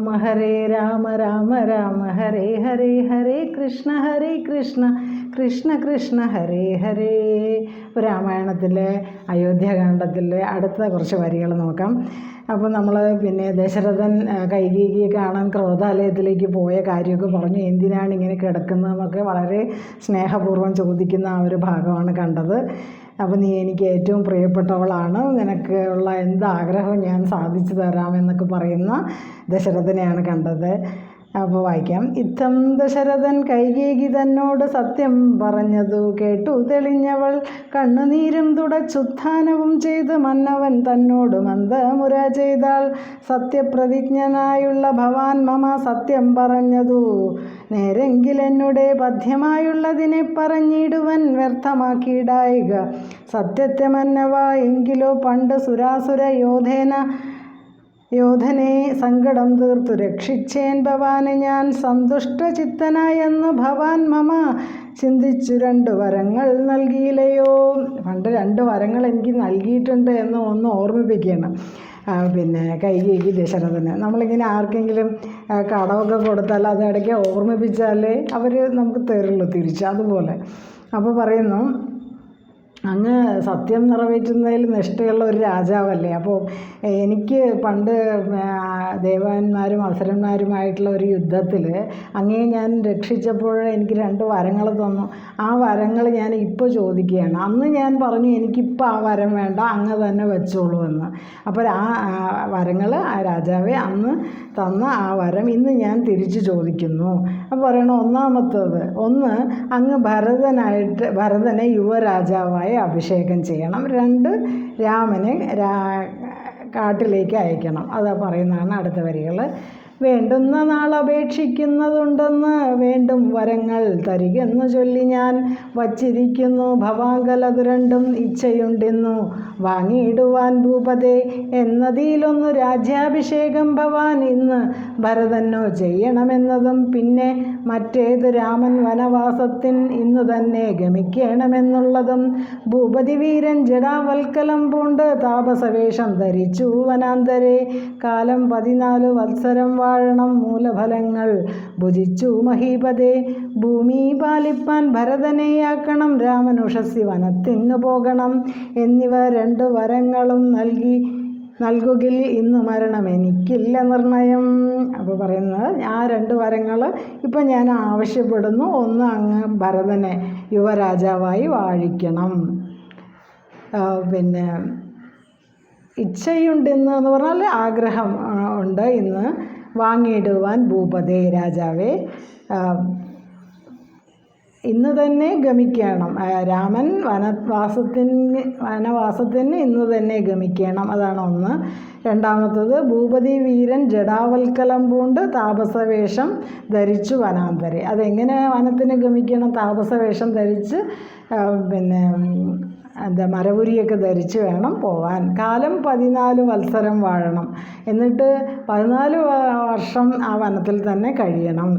രാമ ഹരേ രാമ രാമ രാമ ഹരേ ഹരേ ഹരേ കൃഷ്ണ ഹരേ കൃഷ്ണ കൃഷ്ണ കൃഷ്ണ ഹരേ ഹരേ രാമായണത്തിലെ അയോധ്യാകാന്ഡത്തിലെ അടുത്ത കുറച്ച് വരികൾ നോക്കാം. അപ്പോൾ നമ്മൾ പിന്നെ ദശരഥൻ കൈകേയിയെ കാണാൻ ക്രോധാലയത്തിലേക്ക് പോയ കാര്യമൊക്കെ പറഞ്ഞു. എന്തിനാണ് ഇങ്ങനെ കിടക്കുന്നതെന്നൊക്കെ വളരെ സ്നേഹപൂർവം ചോദിക്കുന്ന ആ ഒരു ഭാഗമാണ് കണ്ടത്. അപ്പോൾ നീ എനിക്ക് ഏറ്റവും പ്രിയപ്പെട്ടവളാണ്. നിനക്ക് ഉള്ള എന്താഗ്രഹവും ഞാൻ സാധിച്ചു തരാമെന്നൊക്കെ പറയുന്ന ദശരഥനെയാണ് കണ്ടത്. അപ്പോൾ വായിക്കാം. ഇത്തം ദശരഥൻ കൈകേകി തന്നോട് സത്യം പറഞ്ഞതു കേട്ടു തെളിഞ്ഞവൾ. കണ്ണുനീരും തുടച്ചുത്ഥാനവും ചെയ്ത് മന്നവൻ തന്നോട് മന്ദമുര ചെയ്താൽ. സത്യപ്രതിജ്ഞനായുള്ള ഭവാൻ മമ സത്യം പറഞ്ഞതു. നേരെങ്കിൽ എന്നുടെ പഥ്യമായുള്ളതിനെ പറഞ്ഞിടുവൻ വ്യർത്ഥമാക്കിയിടായിക. സത്യത്തെ മന്നവ എങ്കിലോ പണ്ട് സുരാസുര യോധേന യോധനെ സങ്കടം തീർത്തു രക്ഷിച്ചേൻ ഭവാന് ഞാൻ. സന്തുഷ്ടചിത്തനായെന്ന് ഭവാൻ മമ ചിന്തിച്ചു രണ്ട് വരങ്ങൾ നൽകിയില്ലയോ? പണ്ട് രണ്ട് വരങ്ങൾ എനിക്ക് നൽകിയിട്ടുണ്ട് എന്ന് ഒന്ന് ഓർമ്മിപ്പിക്കണം. പിന്നെ കൈകേകി ദശരഥന്. നമ്മളിങ്ങനെ ആർക്കെങ്കിലും കടമൊക്കെ കൊടുത്താൽ അത് ഇടയ്ക്ക് ഓർമ്മിപ്പിച്ചാൽ അവർ നമുക്ക് തരുള്ളൂ തിരിച്ച് അതുപോലെ. അപ്പോൾ പറയുന്നു അങ്ങ് സത്യം നിറവേറ്റുന്നതിൽ നിഷ്ഠയുള്ള ഒരു രാജാവല്ലേ? അപ്പോൾ എനിക്ക് പണ്ട് ദേവാന്മാരും അസുരന്മാരുമായിട്ടുള്ള ഒരു യുദ്ധത്തിൽ അങ്ങേ ഞാൻ രക്ഷിച്ചപ്പോൾ എനിക്ക് രണ്ട് വരങ്ങൾ തന്നു. ആ വരങ്ങൾ ഞാൻ ഇപ്പോൾ ചോദിക്കുകയാണ്. അന്ന് ഞാൻ പറഞ്ഞു എനിക്കിപ്പോൾ ആ വരം വേണ്ട അങ്ങ് തന്നെ വെച്ചോളൂ എന്ന്. അപ്പോൾ ആ വരങ്ങൾ ആ രാജാവെ അന്ന് തന്ന ആ വരം ഇന്ന് ഞാൻ തിരിച്ചു ചോദിക്കുന്നു. അപ്പോൾ പറയണം ഒന്നാമത്തത് ഒന്ന് അങ്ങ് ഭരതനായിട്ട് ഭരതനെ യുവരാജാവായി അഭിഷേകം ചെയ്യണം. രണ്ട് രാമനെ കാട്ടിലേക്ക് അയക്കണം. അതാ പറയുന്നതാണ് അടുത്ത വരികൾ വേണ്ടുന്ന നാൾ അപേക്ഷിക്കുന്നതുണ്ടെന്ന് വേണ്ടും വരങ്ങൾ തരികെന്നു ചൊല്ലി ഞാൻ വച്ചിരിക്കുന്നു. ഭവാങ്കലത് രണ്ടും ഇച്ഛയുണ്ടെന്നു വാങ്ങിയിടുവാൻ ഭൂപതേ എന്നതിലൊന്നു രാജ്യാഭിഷേകം ഭവാൻ ഇന്ന് ഭരതനോ ചെയ്യണമെന്നതും പിന്നെ മറ്റേത് രാമൻ വനവാസത്തിൻ ഇന്നു തന്നെ ഗമിക്കണമെന്നുള്ളതും ഭൂപതി വീരൻ ജടാവൽക്കലം പൂണ്ട് താപസവേഷം ധരിച്ചു വനാന്തരെ. കാലം പതിനാല് വത്സരം വാഴണം മൂലഫലങ്ങൾ. ഭുജിച്ചു മഹീപതേ ഭൂമി പാലിപ്പാൻ ഭരതനെയാക്കണം രാമനുഷസി വനത്തിന്നു പോകണം. എന്നിവ രണ്ടു വരങ്ങളും നൽകി നൽകുകിൽ ഇന്ന് മരണം എനിക്കില്ല നിർണയം. അപ്പോൾ പറയുന്നത് ആ രണ്ട് വരങ്ങൾ ഇപ്പം ഞാൻ ആവശ്യപ്പെടുന്നു ഒന്ന് അങ്ങ് ഭരതനെ യുവരാജാവായി വാഴിക്കണം. പിന്നെ പിന്നെ ഇച്ഛയുണ്ടെന്ന് എന്ന് പറഞ്ഞാൽ ആഗ്രഹം ഉണ്ട് ഇന്ന്. വാങ്ങിയിടുവാൻ ഭൂപതേ രാജാവേ. ഇന്ന് തന്നെ ഗമിക്കണം. രാമൻ വനവാസത്തിന് വനവാസത്തിന് ഇന്ന് തന്നെ ഗമിക്കണം. അതാണ് ഒന്ന്. രണ്ടാമത്തത് ഭൂപതി വീരൻ ജടാവൽക്കലം പൂണ്ട് താപസവേഷം ധരിച്ചു വനാന്തരെ. അതെങ്ങനെ വനത്തിന് ഗമിക്കണം? താപസവേഷം ധരിച്ച് പിന്നെ എന്താ മരവുരിയൊക്കെ ധരിച്ച് വേണം പോവാൻ. കാലം പതിനാല് വത്സരം വാഴണം. എന്നിട്ട് പതിനാല് വർഷം ആ വനത്തിൽ തന്നെ കഴിയണം.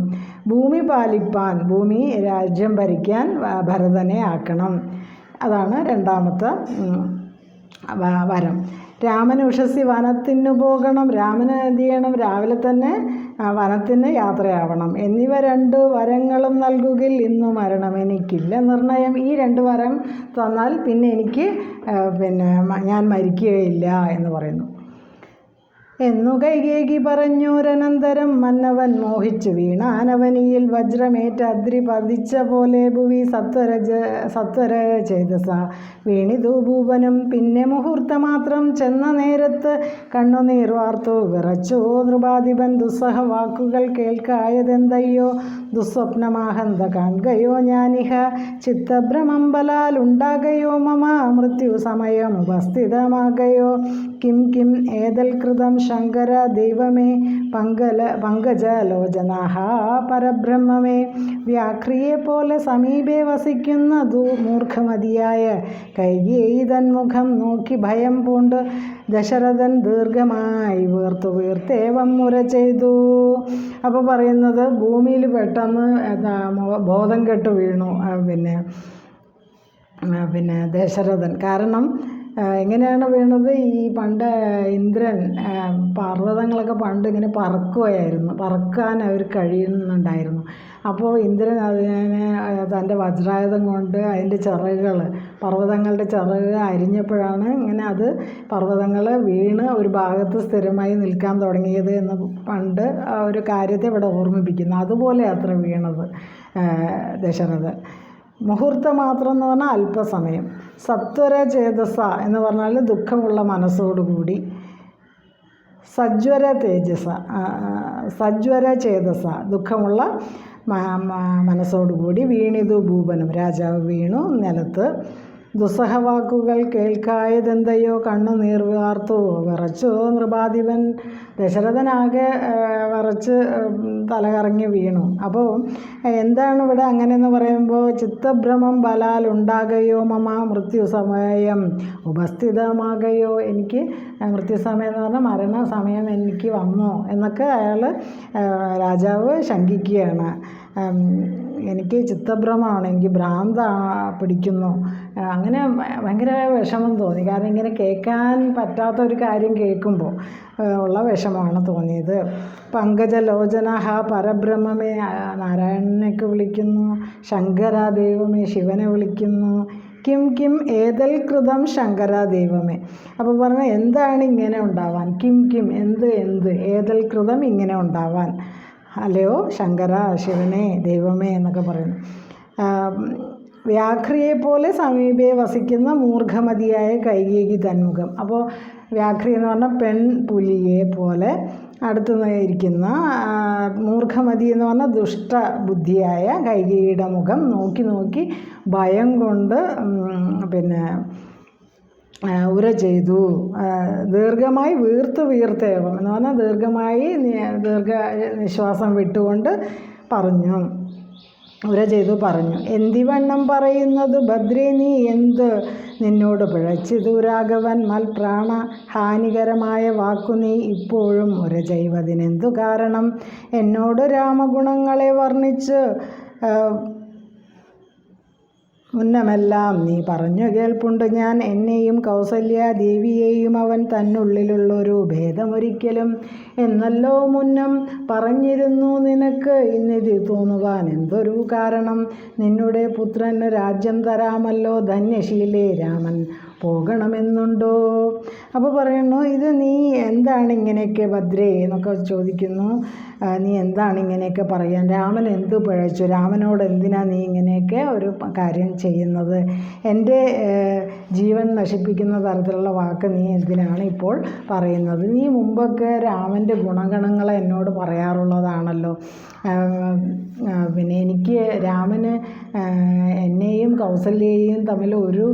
ഭൂമി പാലിപ്പാൻ ഭൂമി രാജ്യം ഭരിക്കാൻ ഭരതനെ ആക്കണം. അതാണ് രണ്ടാമത്തെ വരം. രാമന് ഉഷസി വനത്തിന് പോകണം രാമന് എന്ത് ചെയ്യണം രാവിലെ തന്നെ വനത്തിന് യാത്രയാവണം. എന്നിവ രണ്ട് വരങ്ങളും നൽകുകിൽ ഇന്നു മരണം. എനിക്കില്ല നിർണയം. ഈ രണ്ട് വരം തന്നാൽ പിന്നെ എനിക്ക് പിന്നെ ഞാൻ മരിക്കുകയില്ല എന്ന് പറയുന്നു. എന്നു കൈകേകി പറഞ്ഞോരനന്തരം മന്നവൻ മോഹിച്ചു വീണാനവനിയിൽ വജ്രമേറ്റ അദ്രി പതിച്ച പോലെ ഭുവി സത്വരജ സത്വര ചേതസ. വീണിതു ഭൂപനും പിന്നെ മുഹൂർത്തമാത്രം ചെന്ന നേരത്ത് കണ്ണുനീർ വാർത്തു വിറച്ചു. നൃപാധിപൻ ദുസ്സഹ വാക്കുകൾ കേൾക്കായതെന്തയ്യോ? ദുസ്വപ്നമാഹന്ത കാണുകയോ ഞാനിഹ? ചിത്തഭ്രമമ്പലാൽ ഉണ്ടാകയോ മമ? മൃത്യു സമയം ഉപസ്ഥിതമാകയോ? കിം കിം ഏതൽ കൃതം ശങ്കര ദൈവമേ പങ്കല പങ്കജലോചനാഹ പരബ്രഹ്മമേ. വ്യാഘ്രിയെ പോലെ സമീപേ വസിക്കുന്ന ദൂ മൂർഖമതിയായ കൈകേയി നോക്കി ഭയം പൂണ്ട് ദശരഥൻ ദീർഘമായി വീർത്തു വീർത്തേവം മുര ചെയ്തു. അപ്പോൾ പറയുന്നത് ഭൂമിയിൽ പെട്ടെന്ന് ബോധം കെട്ട് വീണു. പിന്നെ പിന്നെ ദശരഥൻ. കാരണം എങ്ങനെയാണ് വീണത്? ഈ പണ്ട് ഇന്ദ്രൻ പർവതങ്ങളൊക്കെ പണ്ട് ഇങ്ങനെ പറക്കുകയായിരുന്നു പറക്കാൻ അവർ കഴിയുന്നുണ്ടായിരുന്നു. അപ്പോൾ ഇന്ദ്രൻ അതിനെ തന്റെ വജ്രായുധം കൊണ്ട് അതിന്റെ ചിറകുകൾ പർവതങ്ങളുടെ ചിറക് അരിഞ്ഞപ്പോഴാണ് ഇങ്ങനെ അത് പർവതങ്ങൾ വീണ് ഒരു ഭാഗത്ത് സ്ഥിരമായി നിൽക്കാൻ തുടങ്ങിയത് എന്ന് പണ്ട് ഒരു കാര്യത്തെ ഇവിടെ ഓർമ്മിപ്പിക്കുന്നു. അതുപോലെ അത്ര വീണത് ദശരഥൻ. മുഹൂർത്തം മാത്രം എന്ന് പറഞ്ഞാൽ അല്പസമയം. സത്വര ചേതസ എന്ന് പറഞ്ഞാൽ ദുഃഖമുള്ള മനസ്സോടുകൂടി സജ്വര തേജസ സജ്വര ചേതസ ദുഃഖമുള്ള മനസ്സോടുകൂടി വീണിതു ഭൂപനം രാജാവ് വീണു നിലത്ത് ദുസ്സഹവാക്കുകൾ കേൾക്കായതെന്തയോ കണ്ണു നീർ വാർത്തു വിറച്ചു നൃപാധിപൻ ദശരഥനാകെ വിറച്ച് തലകറങ്ങി വീണു. അപ്പോൾ എന്താണ് ഇവിടെ അങ്ങനെയെന്ന് പറയുമ്പോൾ ചിത്തഭ്രമം ബലാൽ ഉണ്ടാകയോ മമ മൃത്യു സമയം ഉപസ്ഥിതമാകയോ എനിക്ക് മൃത്യുസമയം എന്ന് പറഞ്ഞാൽ മരണസമയം എനിക്ക് വന്നോ എന്നൊക്കെ അയാൾ രാജാവ് ശങ്കിക്കുകയാണ്. എനിക്ക് ചിത്തഭ്രമമാണ് എനിക്ക് ഭ്രാന്ത പിടിക്കുന്നു. അങ്ങനെ ഭയങ്കര വിഷമം തോന്നി. കാരണം ഇങ്ങനെ കേൾക്കാൻ പറ്റാത്ത ഒരു കാര്യം കേൾക്കുമ്പോൾ ഉള്ള വിഷമമാണ് തോന്നിയത്. പങ്കജലോചന ഹ പരബ്രഹ്മമേ നാരായണനെയൊക്കെ വിളിക്കുന്നു. ശങ്കരാദേവമേ ശിവനെ വിളിക്കുന്നു. കിം കിം ഏതൽ കൃതം ശങ്കര ദൈവമേ. അപ്പോൾ പറഞ്ഞാൽ എന്താണ് ഇങ്ങനെ ഉണ്ടാവാൻ? കിം കിം എന്ത് എന്ത്? ഏതൽ കൃതം ഇങ്ങനെ ഉണ്ടാവാൻ? അല്ലയോ? ശങ്കര ശിവനെ ദൈവമേ എന്നൊക്കെ പറയുന്നു. വ്യാഘ്രിയെപ്പോലെ വ്യാഘ്രിയെ പോലെ സമീപേ വസിക്കുന്ന മൂർഖമതിയായ കൈകേകി തന്മുഖം. അപ്പോൾ വ്യാഘ്രി എന്ന് പറഞ്ഞാൽ പെൺ പുലിയെ പോലെ അടുത്ത് ഇരിക്കുന്ന മൂർഖമതി എന്ന് പറഞ്ഞാൽ ദുഷ്ട ബുദ്ധിയായ കൈകേയിയുടെ മുഖം. നോക്കി നോക്കി ഭയം കൊണ്ട് പിന്നെ ഉര ചെയ്തു. ദീർഘമായി വീർത്ത് വീർത്തേവം എന്ന് പറഞ്ഞാൽ ദീർഘമായി ദീർഘ നിശ്വാസം വിട്ടുകൊണ്ട് പറഞ്ഞു. ഉര ചെയ്തു പറഞ്ഞു. എന്തിവണ്ണം പറയുന്നത് ഭദ്രി നീ എന്ത്? നിന്നോട് പിഴച്ചിതു രാഘവൻ. മൽപ്രാണ ഹാനികരമായ വാക്കു നീ ഇപ്പോഴും ഉര ചെയ്വതിനെന്തു കാരണം? എന്നോട് രാമഗുണങ്ങളെ വർണിച്ച് മുന്നമെല്ലാം നീ പറഞ്ഞു കേൾപ്പുണ്ട് ഞാൻ. എന്നെയും കൗസല്യ ദേവിയെയും അവൻ തന്നുള്ളിലുള്ളൊരു ഭേദമൊരിക്കലും എന്നല്ലോ മുന്നം പറഞ്ഞിരുന്നു നിനക്ക്. ഇന്നിതി തോന്നുവാൻ എന്തൊരു കാരണം? നിന്നുടെ പുത്രന് രാജ്യം തരാമല്ലോ ധന്യശീലേ രാമൻ. പോകണമെന്നുണ്ടോ? അപ്പോൾ പറയുന്നു ഇത് നീ എന്താണ് ഇങ്ങനെയൊക്കെ ഭദ്രേ? എന്നൊക്കെ ചോദിക്കുന്നു. നീ എന്താണ് ഇങ്ങനെയൊക്കെ പറയാൻ? രാമൻ എന്ത് പിഴച്ചു? രാമനോട് എന്തിനാ നീ ഇങ്ങനെയൊക്കെ ഒരു കാര്യം ചെയ്യുന്നത്? എന്റെ ജീവൻ നശിപ്പിക്കുന്ന തരത്തിലുള്ള വാക്ക് നീ എന്തിനാണ് ഇപ്പോൾ പറയുന്നത്? നീ മുമ്പൊക്കെ രാമന്റെ ഗുണഗണങ്ങളെ എന്നോട് പറയാറുള്ളതാണല്ലോ. പിന്നെ എനിക്ക് രാമന് എന്നെയും കൗസല്യയെയും തമ്മിൽ ഒരു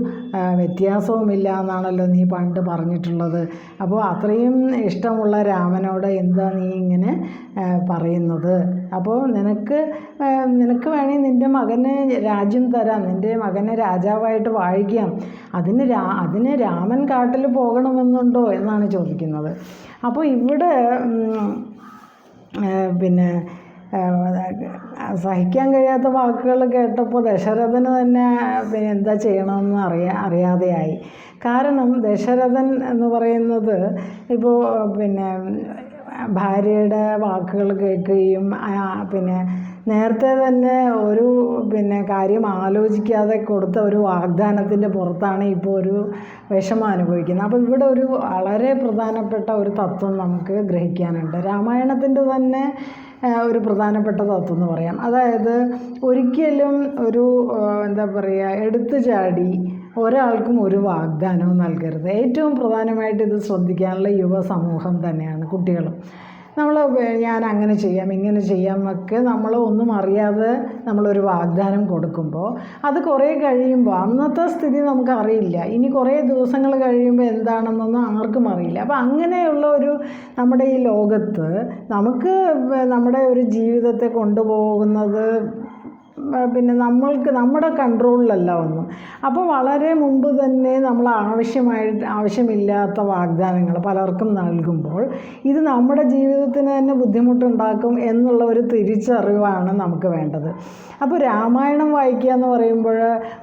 വ്യത്യാസവുമില്ല എന്നാണല്ലോ നീ പണ്ട് പറഞ്ഞിട്ടുള്ളത്. അപ്പോൾ അത്രയും ഇഷ്ടമുള്ള രാമനോട് എന്താ നീ ഇങ്ങനെ പറയുന്നത്? അപ്പോൾ നിനക്ക് നിനക്ക് വേണമെങ്കിൽ നിന്റെ മകന് രാജ്യം തരാം നിന്റെ മകനെ രാജാവായിട്ട് വാഴിക്കാം. അതിന് രാ അതിന് രാമൻ കാട്ടിൽ പോകണമെന്നുണ്ടോ എന്നാണ് ചോദിക്കുന്നത്. അപ്പോൾ ഇവിടെ പിന്നെ സഹിക്കാൻ കഴിയാത്ത വാക്കുകൾ കേട്ടപ്പോൾ ദശരഥന് തന്നെ പിന്നെ എന്താ ചെയ്യണമെന്ന് അറിയാ അറിയാതെയായി. കാരണം ദശരഥൻ എന്ന് പറയുന്നത് ഇപ്പോൾ പിന്നെ ഭാര്യയുടെ വാക്കുകൾ കേൾക്കുകയും പിന്നെ നേരത്തെ തന്നെ ഒരു പിന്നെ കാര്യം ആലോചിക്കാതെ കൊടുത്ത ഒരു വാഗ്ദാനത്തിന്റെ പുറത്താണ് ഇപ്പോൾ ഒരു വിഷമം അനുഭവിക്കുന്നത്. അപ്പോൾ ഇവിടെ ഒരു വളരെ പ്രധാനപ്പെട്ട ഒരു തത്വം നമുക്ക് ഗ്രഹിക്കാനുണ്ട്. രാമായണത്തിന്റെ തന്നെ ഒരു പ്രധാനപ്പെട്ട തത്വം എന്ന് പറയാം. അതായത് ഒരിക്കലും ഒരു എന്താ പറയുക എടുത്തു ചാടി ഒരാൾക്കും ഒരു വാഗ്ദാനവും നൽകരുത്. ഏറ്റവും പ്രധാനമായിട്ട് ഇത് ശ്രദ്ധിക്കാനുള്ള യുവസമൂഹം തന്നെയാണ് കുട്ടികളും. നമ്മൾ ഞാൻ അങ്ങനെ ചെയ്യാം ഇങ്ങനെ ചെയ്യാം ഒക്കെ നമ്മൾ ഒന്നും അറിയാതെ നമ്മളൊരു വാഗ്ദാനം കൊടുക്കുമ്പോൾ അത് കുറേ കഴിയുമ്പോൾ അന്നത്തെ സ്ഥിതി നമുക്കറിയില്ല ഇനി കുറേ ദിവസങ്ങൾ കഴിയുമ്പോൾ എന്താണെന്നൊന്നും ആർക്കും അറിയില്ല. അപ്പോൾ അങ്ങനെയുള്ള ഒരു നമ്മുടെ ഈ ലോകത്ത് നമുക്ക് നമ്മുടെ ഒരു ജീവിതത്തെ കൊണ്ടുപോകുന്നത് പിന്നെ നമ്മൾക്ക് നമ്മുടെ കൺട്രോളിലല്ല ഒന്നും. അപ്പോൾ വളരെ മുമ്പ് തന്നെ നമ്മൾ ആവശ്യമായിട്ട് ആവശ്യമില്ലാത്ത വാഗ്ദാനങ്ങൾ പലർക്കും നൽകുമ്പോൾ ഇത് നമ്മുടെ ജീവിതത്തിന് തന്നെ ബുദ്ധിമുട്ടുണ്ടാക്കും എന്നുള്ള ഒരു തിരിച്ചറിവാണ് നമുക്ക് വേണ്ടത്. അപ്പോൾ രാമായണം വായിക്കുക എന്ന് പറയുമ്പോൾ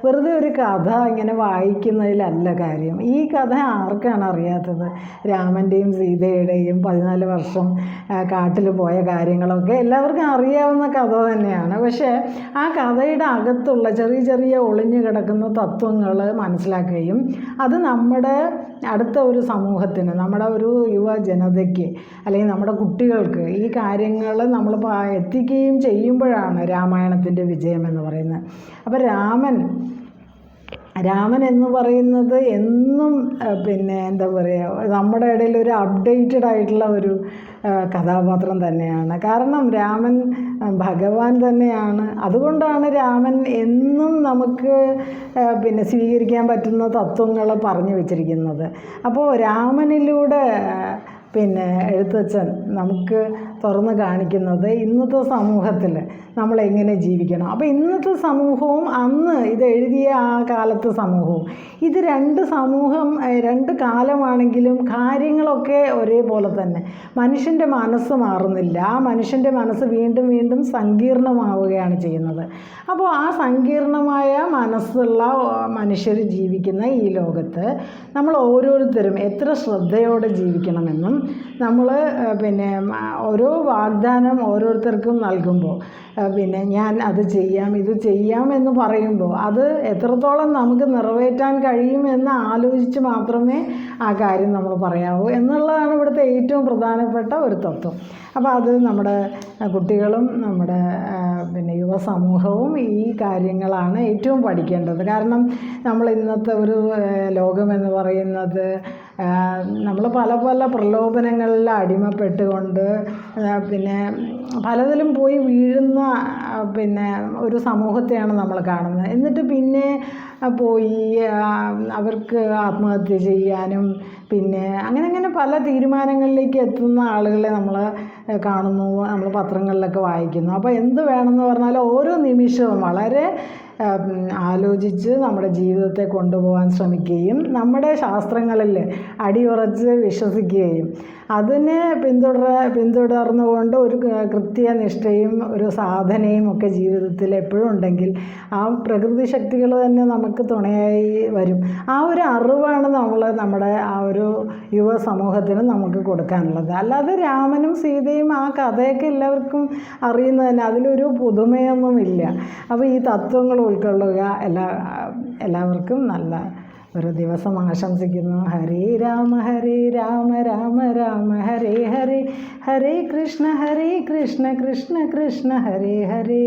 വെറുതെ ഒരു കഥ ഇങ്ങനെ വായിക്കുന്നതിലല്ല കാര്യം. ഈ കഥ ആർക്കാണ് അറിയാത്തത്? രാമന്റെയും സീതയുടെയും പതിനാല് വർഷം കാട്ടിൽ പോയ കാര്യങ്ങളൊക്കെ എല്ലാവർക്കും അറിയാവുന്ന കഥ തന്നെയാണ്. പക്ഷേ ആ കഥയുടെ അകത്തുള്ള ചെറിയ ചെറിയ ഒളിഞ്ഞു കിടക്കുന്ന തത്വങ്ങൾ മനസ്സിലാക്കുകയും അത് നമ്മുടെ അടുത്ത ഒരു സമൂഹത്തിന് നമ്മുടെ ഒരു യുവജനതയ്ക്ക് അല്ലെങ്കിൽ നമ്മുടെ കുട്ടികൾക്ക് ഈ കാര്യങ്ങൾ നമ്മൾ എത്തിക്കുകയും ചെയ്യുമ്പോഴാണ് രാമായണത്തിന്റെ വിജയം എന്ന് പറയുന്നത്. അപ്പോൾ രാമൻ രാമൻ എന്ന് പറയുന്നത് എന്നും പിന്നെ എന്താ പറയുക നമ്മുടെ ഇടയിൽ ഒരു അപ്ഡേറ്റഡ് ആയിട്ടുള്ള ഒരു കഥാപാത്രം തന്നെയാണ്. കാരണം രാമൻ ഭഗവാൻ തന്നെയാണ്. അതുകൊണ്ടാണ് രാമൻ എന്നും നമുക്ക് പിന്നെ സ്വീകരിക്കാൻ പറ്റുന്ന തത്വങ്ങൾ പറഞ്ഞു വച്ചിരിക്കുന്നത്. അപ്പോൾ രാമനിലൂടെ പിന്നെ എഴുത്തച്ഛൻ നമുക്ക് തുറന്ന് കാണിക്കുന്നത് ഇന്നത്തെ സമൂഹത്തിൽ നമ്മൾ എങ്ങനെ ജീവിക്കണം. അപ്പോൾ ഇന്നത്തെ സമൂഹവും അന്ന് ഇത് എഴുതിയ ആ കാലത്തെ സമൂഹവും. ഇത് രണ്ട് സമൂഹം രണ്ട് കാലമാണെങ്കിലും കാര്യങ്ങളൊക്കെ ഒരേപോലെ തന്നെ. മനുഷ്യന്റെ മനസ്സ് മാറുന്നില്ല. ആ മനുഷ്യന്റെ മനസ്സ് വീണ്ടും വീണ്ടും സങ്കീർണമാവുകയാണ് ചെയ്യുന്നത്. അപ്പോൾ ആ സങ്കീർണമായ മനസ്സുള്ള മനുഷ്യർ ജീവിക്കുന്ന ഈ ലോകത്ത് നമ്മൾ ഓരോരുത്തരും എത്ര ശ്രദ്ധയോടെ ജീവിക്കണമെന്നും നമ്മൾ പിന്നെ ഓരോ വാഗ്ദാനം ഓരോരുത്തർക്കും നൽകുമ്പോൾ പിന്നെ ഞാൻ അത് ചെയ്യാം ഇത് ചെയ്യാം എന്ന് പറയുമ്പോൾ അത് എത്രത്തോളം നമുക്ക് നിറവേറ്റാൻ കഴിയുമെന്ന് ആലോചിച്ച് മാത്രമേ ആ കാര്യം നമ്മൾ പറയാവൂ എന്നുള്ളതാണ് ഇവിടുത്തെ ഏറ്റവും പ്രധാനപ്പെട്ട ഒരു തത്വം. അപ്പോൾ അത് നമ്മുടെ കുട്ടികളും നമ്മുടെ പിന്നെ പിന്നെ യുവസമൂഹവും ഈ കാര്യങ്ങളാണ് ഏറ്റവും പഠിക്കേണ്ടത്. കാരണം നമ്മൾ ഇന്നത്തെ ഒരു ലോകമെന്ന് പറയുന്നത് നമ്മൾ പല പല പ്രലോഭനങ്ങളിൽ അടിമപ്പെട്ടുകൊണ്ട് പിന്നെ പലതിലും പോയി വീഴുന്ന പിന്നെ ഒരു സമൂഹത്തെയാണ് നമ്മൾ കാണുന്നത്. എന്നിട്ട് പിന്നെ പോയി അവർക്ക് ആത്മഹത്യ ചെയ്യാനും പിന്നെ അങ്ങനെ അങ്ങനെ പല തീരുമാനങ്ങളിലേക്ക് എത്തുന്ന ആളുകളെ നമ്മൾ കാണുന്നു നമ്മൾ പത്രങ്ങളിലൊക്കെ വായിക്കുന്നു. അപ്പോൾ എന്ത് വേണമെന്ന് പറഞ്ഞാൽ ഓരോ നിമിഷവും വളരെ ആലോചിച്ച് നമ്മുടെ ജീവിതത്തെ കൊണ്ടുപോകാൻ ശ്രമിക്കുകയും നമ്മുടെ ശാസ്ത്രങ്ങളിൽ അടിയുറച്ച് വിശ്വസിക്കുകയും അതിനെ പിന്തുടര പിന്തുടർന്നുകൊണ്ട് ഒരു കൃത്യനിഷ്ഠയും ഒരു സാധനയും ഒക്കെ ജീവിതത്തിൽ എപ്പോഴും ഉണ്ടെങ്കിൽ ആ പ്രകൃതി ശക്തികൾ തന്നെ നമുക്ക് തുണയായി വരും. ആ ഒരു അറിവാണ് നമ്മൾ നമ്മുടെ ആ ഒരു യുവ സമൂഹത്തിന് നമുക്ക് കൊടുക്കാനുള്ളത്. അല്ലാതെ രാമനും സീതയും ആ കഥയൊക്കെ എല്ലാവർക്കും അറിയുന്നത് തന്നെ അതിലൊരു പുതുമയൊന്നുമില്ല. അപ്പോൾ ഈ തത്വങ്ങൾ ഉൾക്കൊള്ളുക എല്ലാ എല്ലാവർക്കും നല്ല ഒരു ദിവസം ആശംസിക്കുന്നു. ഹരേ രാമ ഹരേ രാമ രാമ. രാമ ഹരേ ഹരേ ഹരേ കൃഷ്ണ ഹരേ കൃഷ്ണ കൃഷ്ണ കൃഷ്ണ ഹരേ ഹരേ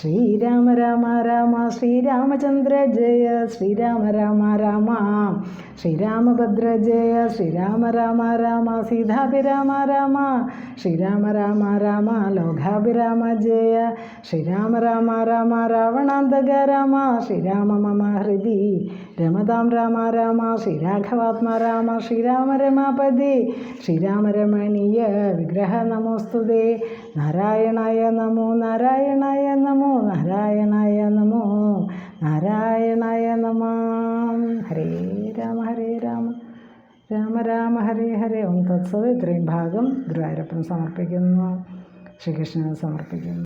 ശ്രീരാമ രാമ രാമ ശ്രീരാമചന്ദ്ര ജയ ശ്രീരാമ രാമ രാമ ശ്രീരാമഭദ്ര ജയ ശ്രീരാമ രാമ രാമ സീതാഭിരാമ രാമ ശ്രീരാമ രാമ രാമ ലോകാഭിരാമ ജയ ശ്രീരാമ രാമ രാമ രാവണാന്തക രാമ ശ്രീരാമ മമ ഹൃദി രമതാം രാമ രാമ ശ്രീരാഘവാത്മ രാമ ശ്രീരാമ രമാപതി ശ്രീരാമ രമണീയ വിഗ്രഹ നമോസ്തുതേ. നാരായണായ നമോ നാരായണായ നമോ നാരായണായ നമോ നാരായണായ നമ. ഹരേ രാമ ഹരേ രാമ. രാമ രാമ ഹരേ ഹരേ. ഓം തത്സവ ഇത്രയും ഭാഗം ഗുരുവായൂരപ്പൻ സമർപ്പിക്കുന്നു. ശ്രീകൃഷ്ണന് സമർപ്പിക്കുന്നു.